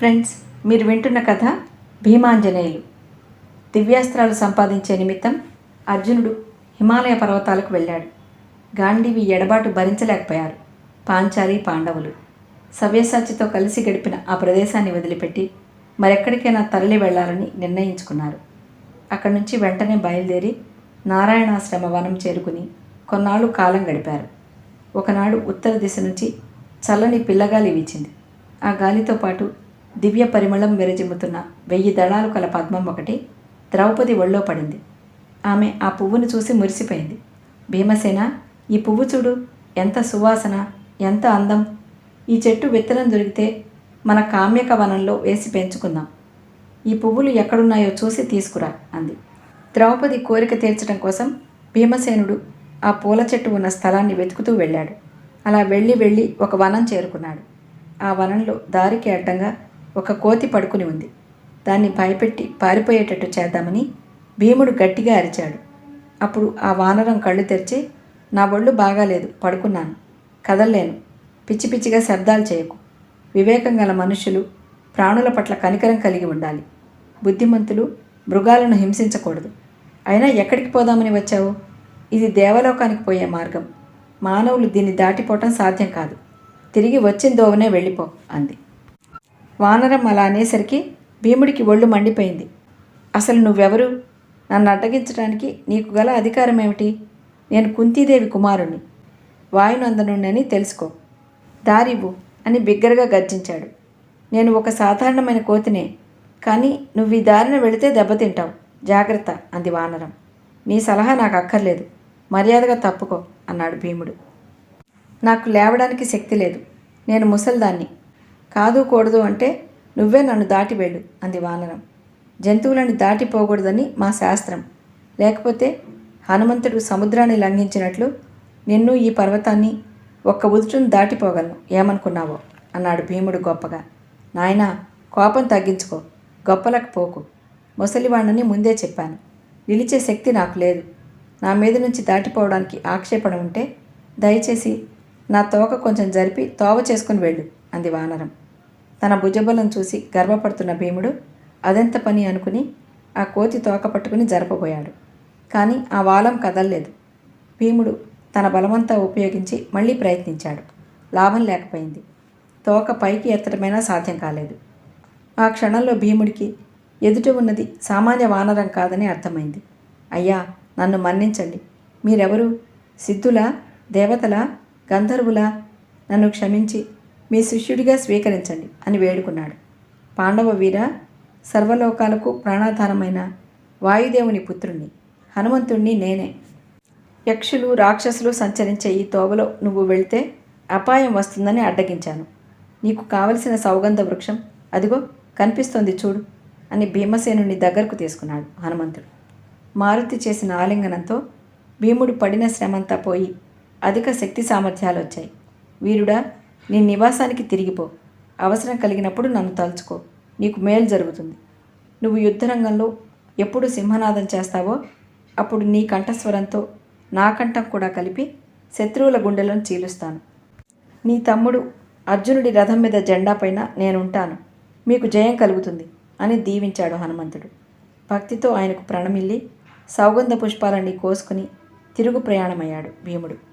Friends మీరు వింటున్న కథ భీమాంజనేయులు. దివ్యాస్త్రాలు సంపాదించే నిమిత్తం అర్జునుడు హిమాలయ పర్వతాలకు వెళ్ళాడు. గాంధీవి ఎడబాటు భరించలేకపోయారు. పాంచాలి పాండవులు. సవ్యసాచితో కలిసి గడిపిన ఆ ప్రదేశాన్ని వదిలిపెట్టి మరెక్కడికైనా తరలి వెళ్ళాలని నిర్ణయించుకున్నారు. అక్కడి నుంచి వెంటనే బయలుదేరి నారాయణాశ్రమ వనం చేరుకుని కొన్నాళ్ళు కాలం గడిపారు. ఒకనాడు ఉత్తర దిశ నుంచి చల్లని పిల్లగాలి వీచింది. ఆ గాలితో పాటు దివ్య పరిమళం విరజిమ్ముతున్న వెయ్యి దళాలు కల పద్మం ఒకటి ద్రౌపది ఒళ్ళో పడింది. ఆమె ఆ పువ్వును చూసి మురిసిపోయింది. భీమసేన ఈ పువ్వు చూడు ఎంత సువాసన ఎంత అందం. ఈ చెట్టు విత్తనం దొరికితే మన కామ్యక వనంలో వేసి పెంచుకుందాం. ఈ పువ్వులు ఎక్కడున్నాయో చూసి తీసుకురా అంది. ద్రౌపది కోరిక తీర్చడం కోసం భీమసేనుడు ఆ పూల చెట్టు ఉన్న స్థలాన్ని వెతుకుతూ వెళ్ళాడు. అలా వెళ్ళి వెళ్ళి ఒక వనం చేరుకున్నాడు. ఆ వనంలో దారికి అడ్డంగా ఒక కోతి పడుకుని ఉంది. దాన్ని భయపెట్టి పారిపోయేటట్టు చేద్దామని భీముడు గట్టిగా అరిచాడు. అప్పుడు ఆ వానరం కళ్ళు తెరిచి నా ఒళ్ళు బాగాలేదు పడుకున్నాను. కదల్లేను. పిచ్చి పిచ్చిగా శబ్దాలు చేయకు. వివేకం గల మనుషులు ప్రాణుల పట్ల కనికరం కలిగి ఉండాలి. బుద్ధిమంతులు మృగాలను హింసించకూడదు. అయినా ఎక్కడికి పోదామని వచ్చావు? ఇది దేవలోకానికి పోయే మార్గం. మానవులు దీన్ని దాటిపోవటం సాధ్యం కాదు. తిరిగి వచ్చిన దోవనే వెళ్ళిపో అంది. వానరం అలా అనేసరికి భీముడికి ఒళ్ళు మండిపోయింది. అసలు నువ్వెవరు? నన్ను అడ్డగించడానికి నీకు గల అధికారం ఏమిటి నేను కుంతీదేవి కుమారుణ్ణి. వాయునందనుణ్ణని తెలుసుకో. దారివ్వు అని బిగ్గరగా గర్జించాడు. నేను ఒక సాధారణమైన కోతినే కానీ నువ్వు ఈ దారిన వెళితే దెబ్బతింటావు. జాగ్రత్త అంది వానరం. నీ సలహా నాకు అక్కర్లేదు. మర్యాదగా తప్పుకో అన్నాడు భీముడు. నాకు లేవడానికి శక్తి లేదు. నేను ముసల్దాన్ని. కాదు కూడదు అంటే నువ్వే నన్ను దాటి వెళ్ళు అంది వానరం. జంతువులను దాటిపోకూడదని మా శాస్త్రం. లేకపోతే హనుమంతుడు సముద్రాన్ని లంఘించినట్లు నిన్ను ఈ పర్వతాన్ని ఒక్క ఉదుటును దాటిపోగలను. ఏమనుకున్నావో? అన్నాడు భీముడు గొప్పగా. నాయనా కోపం తగ్గించుకో. గొప్పలకు పోకు. ముసలివాణ్ణని ముందే చెప్పాను. నిలిచే శక్తి నాకు లేదు. నా మీద నుంచి దాటిపోవడానికి ఆక్షేపణ ఉంటే దయచేసి నా తోక కొంచెం జరిపి తోవ చేసుకుని వెళ్ళు అంది వానరం. తన భుజబలం చూసి గర్వపడుతున్న భీముడు అదెంత పని అనుకుని ఆ కోతి తోక పట్టుకుని జరపబోయాడు. కానీ ఆ వాలం కదల్లేదు భీముడు తన బలమంతా ఉపయోగించి మళ్ళీ ప్రయత్నించాడు. లాభం లేకపోయింది. తోక పైకి ఎత్తడమైనా సాధ్యం కాలేదు. ఆ క్షణంలో భీముడికి ఎదుట ఉన్నది సామాన్య వానరం కాదని అర్థమైంది. అయ్యా నన్ను మన్నించండి. మీరెవరు? సిద్ధులా? దేవతలా? గంధర్వులా? నన్ను క్షమించి మీ శిష్యుడిగా స్వీకరించండి అని వేడుకున్నాడు. పాండవ వీర సర్వలోకాలకు ప్రాణాధారమైన వాయుదేవుని పుత్రుణ్ణి. హనుమంతుణ్ణి నేనే. యక్షులు రాక్షసులు సంచరించే ఈ తోవలో నువ్వు వెళ్తే అపాయం వస్తుందని అడ్డగించాను. నీకు కావలసిన సౌగంధ వృక్షం అదిగో కనిపిస్తోంది చూడు అని భీమసేనుని దగ్గరకు తీసుకున్నాడు హనుమంతుడు. మారుతి చేసిన ఆలింగనంతో భీముడు పడిన శ్రమంతా పోయి అధిక శక్తి సామర్థ్యాలు వచ్చాయి వీరుడా నీ నివాసానికి తిరిగిపో. అవసరం కలిగినప్పుడు నన్ను తలుచుకో. నీకు మేలు జరుగుతుంది. నువ్వు యుద్ధరంగంలో ఎప్పుడు సింహనాదం చేస్తావో అప్పుడు నీ కంఠస్వరంతో నా కంఠం కూడా కలిపి శత్రువుల గుండెలను చీలుస్తాను. నీ తమ్ముడు అర్జునుడి రథం మీద జెండా పైన నేనుంటాను. మీకు జయం కలుగుతుంది అని దీవించాడు హనుమంతుడు. భక్తితో ఆయనకు ప్రణమిల్లి సౌగంధ పుష్పాలన్నీ కోసుకుని తిరుగు ప్రయాణమయ్యాడు భీముడు.